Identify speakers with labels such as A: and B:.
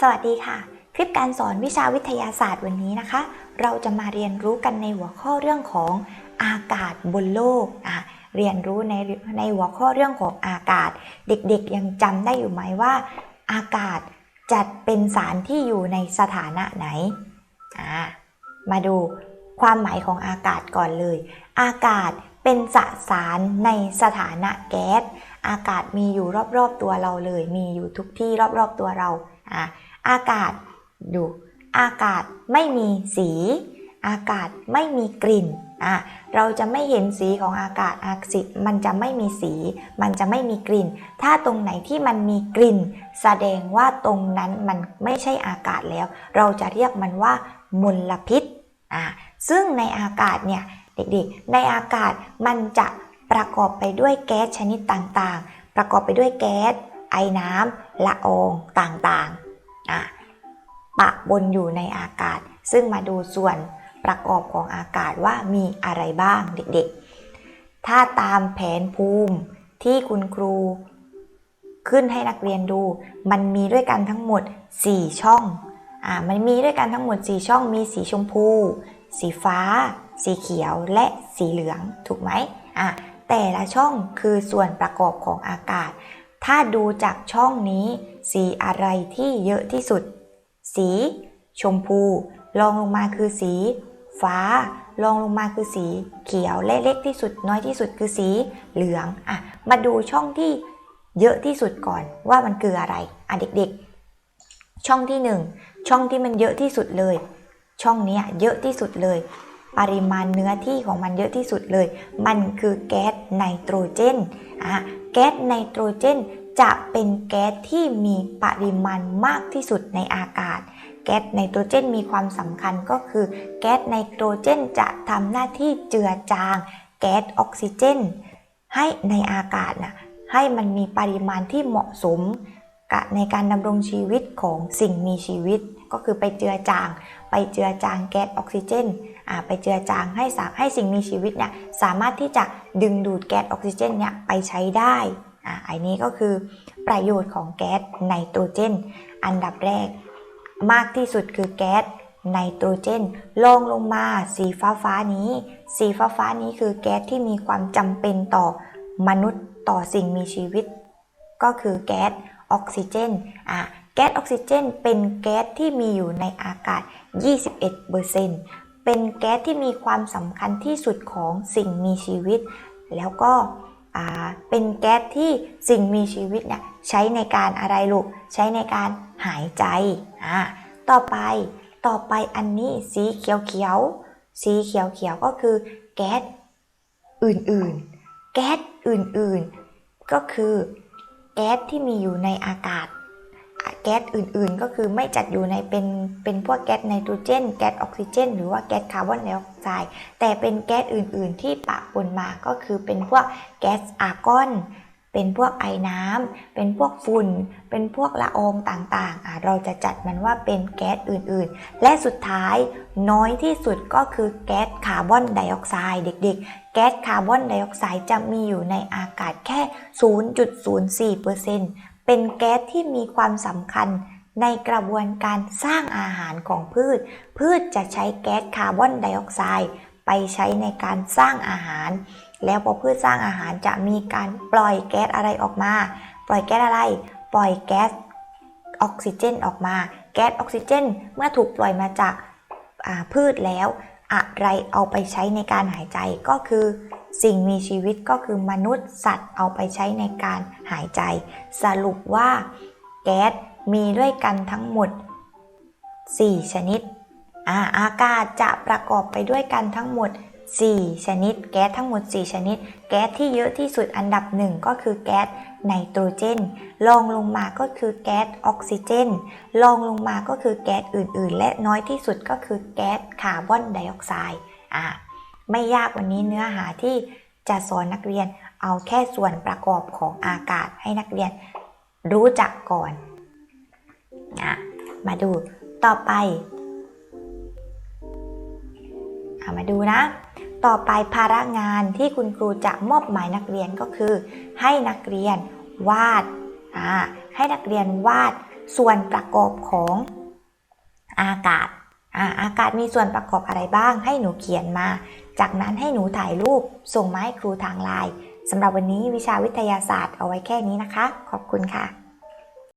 A: สวัสดีค่ะ คลิปการสอนวิชาวิทยาศาสตร์วันนี้นะคะ เราจะมาเรียนรู้กันในหัวข้อเรื่องของอากาศบนโลกอะเรียนรู้ในในหัวข้อเรื่องของอากาศ เด็กๆยังจำได้อยู่ไหมว่า อากาศจัดเป็นสารที่อยู่ในสถานะไหนอ่ามาดูความหมายของอากาศก่อนเลย อากาศเป็นสสารในสถานะแก๊ส อากาศมีอยู่รอบๆตัวเราเลย มีอยู่ทุกที่รอบๆตัวเรา อากาศดูอากาศไม่มีสี อากาศไม่มีกลิ่นเราจะไม่เห็นสีของอากาศอากสิมันจะไม่มีสี มันจะไม่มีกลิ่น ถ้าตรงไหนที่มันมีกลิ่น แสดงว่าตรงนั้นมันไม่ใช่อากาศแล้ว เราจะเรียกมันว่ามลพิษซึ่งในอากาศเนี่ยเด็กๆ ในอากาศมันจะประกอบไปด้วยแก๊สชนิดต่างๆ ประกอบไปด้วยแก๊ส ไอน้ำละอองต่างๆปะบนอยู่ในอากาศ ซึ่งมาดูส่วนประกอบของอากาศว่ามีอะไรบ้างเด็กๆ ถ้าตามแผนภูมิที่คุณครูขึ้นให้นักเรียนดู มันมีด้วยกันทั้งหมด 4 ช่องอ่ามันมีด้วยกันทั้งหมด 4 ช่องมีสีชมพู สีฟ้า สีเขียวและสีเหลืองถูกไหมอะแต่ละช่องคือส่วนประกอบของอากาศ ถ้าดูจากช่องนี้ สีอะไรที่เยอะที่สุด สี ชมพูรองลงมาคือสี ฟ้ารองลงมาคือสี เขียวและเล็กที่สุด น้อยที่สุดคือสีเหลืองอะมาดูช่องที่เยอะที่สุดก่อนว่ามันคืออะไรอะเด็กๆ ช่องที่หนึ่งช่องที่มันเยอะที่สุดเลย ช่องนี้เยอะที่สุดเลย ปริมาณเนื้อที่ของมันเยอะที่สุดเลย มันคือแก๊สไนโตรเจนอะแก๊สไนโตรเจนจะเป็นแก๊สที่มีปริมาณมากที่สุดในอากาศ แก๊สไนโตรเจนมีความสำคัญก็คือ แก๊สไนโตรเจนจะทำหน้าที่เจือจาง แก๊สออกซิเจน ให้ในอากาศนะให้มันมีปริมาณที่เหมาะสมกับในการดำรงชีวิตของสิ่งมีชีวิต ก็คือไปเจือจาง ไปเจือจางแก๊สออกซิเจนอ่าไปเจือจางให้สาให้สิ่งมีชีวิตเนี่ยสามารถที่จะดึงดูดแก๊สออกซิเจนเนี่ยไปใช้ได้อ่าอันนี้ก็คือประโยชน์ของแก๊สไนโตรเจน อันดับแรก มากที่สุดคือแก๊สไนโตรเจนลงลงมาสีฟ้าฟ้านี้ สีฟ้าฟ้านี้คือแก๊สที่มีความจำเป็นต่อมนุษย์ต่อสิ่งมีชีวิต ก็คือแก๊สออกซิเจนอะ แก๊สออกซิเจนเป็นแก๊สที่มีอยู่ในอากาศ 21%เป็นแก๊สที่มีความสำคัญที่สุดของสิ่งมีชีวิต แล้วก็เป็นแก๊สที่สิ่งมีชีวิตเนี่ยใช้ในการอะไรลูก ใช้ในการหายใจ ต่อไป ต่อไปอันนี้สีเขียวเขียว สีเขียวเขียวก็คือแก๊สอื่นๆ แก๊สอื่นๆ ก็คือแก๊สที่มีอยู่ในอากาศ แก๊สอื่นๆ ก็คือไม่จัดอยู่ในเป็นเป็นพวกแก๊สไนโตรเจน แก๊สออกซิเจน หรือว่าแก๊สคาร์บอนไดออกไซด์แต่เป็นแก๊สอื่นๆ ที่ปะปนมาก็คือเป็นพวกแก๊สอาร์กอน เป็นพวกไอน้ำเป็นพวกฝุ่น เป็นพวกละอองต่างๆอะเราจะจัดมันว่าเป็นแก๊สอื่นๆ และสุดท้ายน้อยที่สุดก็คือแก๊สคาร์บอนไดออกไซด์เด็ก ๆ แก๊สคาร์บอนไดออกไซด์จะมีอยู่ในอากาศแค่ 0.04%เเป็นแก๊สที่มีความสำคัญในกระบวนการสร้างอาหารของพืช พืชจะใช้แก๊สคาร์บอนไดออกไซด์ไปใช้ในการสร้างอาหาร แล้วพอพืชสร้างอาหารจะมีการปล่อยแก๊สอะไรออกมา ปล่อยแก๊สอะไร ปล่อยแก๊สออกซิเจนออกมา แก๊สออกซิเจน เมื่อถูกปล่อยมาจากาพืชแล้ว อะไรเอาไปใช้ในการหายใจก็คือ สิ่งมีชีวิตก็คือมนุษย์สัตว์เอาไปใช้ในการหายใจ สรุปว่าแก๊สมีด้วยกันทั้งหมด 4 ชนิดอาอากาศจะประกอบไปด้วยกันทั้งหมด 4 ชนิด แก๊สทั้งหมด 4 ชนิด แก๊สที่เยอะที่สุดอันดับหนึ่งก็คือแก๊สไนโตรเจนรองลงมาก็คือแก๊สออกซิเจนรองลงมาก็คือแก๊สอื่นๆ และน้อยที่สุดก็คือแก๊สคาร์บอนไดออกไซด์อ่า ไม่ยากวันนี้เนื้อหาที่จะสอนนักเรียนเอาแค่ส่วนประกอบของอากาศให้นักเรียนรู้จักก่อนอะมาดูต่อไปเอามาดูนะ ต่อไปภาระงานที่คุณครูจะมอบหมายนักเรียนก็คือ ให้นักเรียนวาดอ่าให้นักเรียนวาดส่วนประกอบของอากาศอ่าอากาศมีส่วนประกอบอะไรบ้าง ให้หนูเขียนมา จากนั้นให้หนูถ่ายรูปส่งมาให้ครูทางไลน์สำหรับวันนี้วิชาวิทยาศาสตร์เอาไว้แค่นี้นะคะ ขอบคุณค่ะ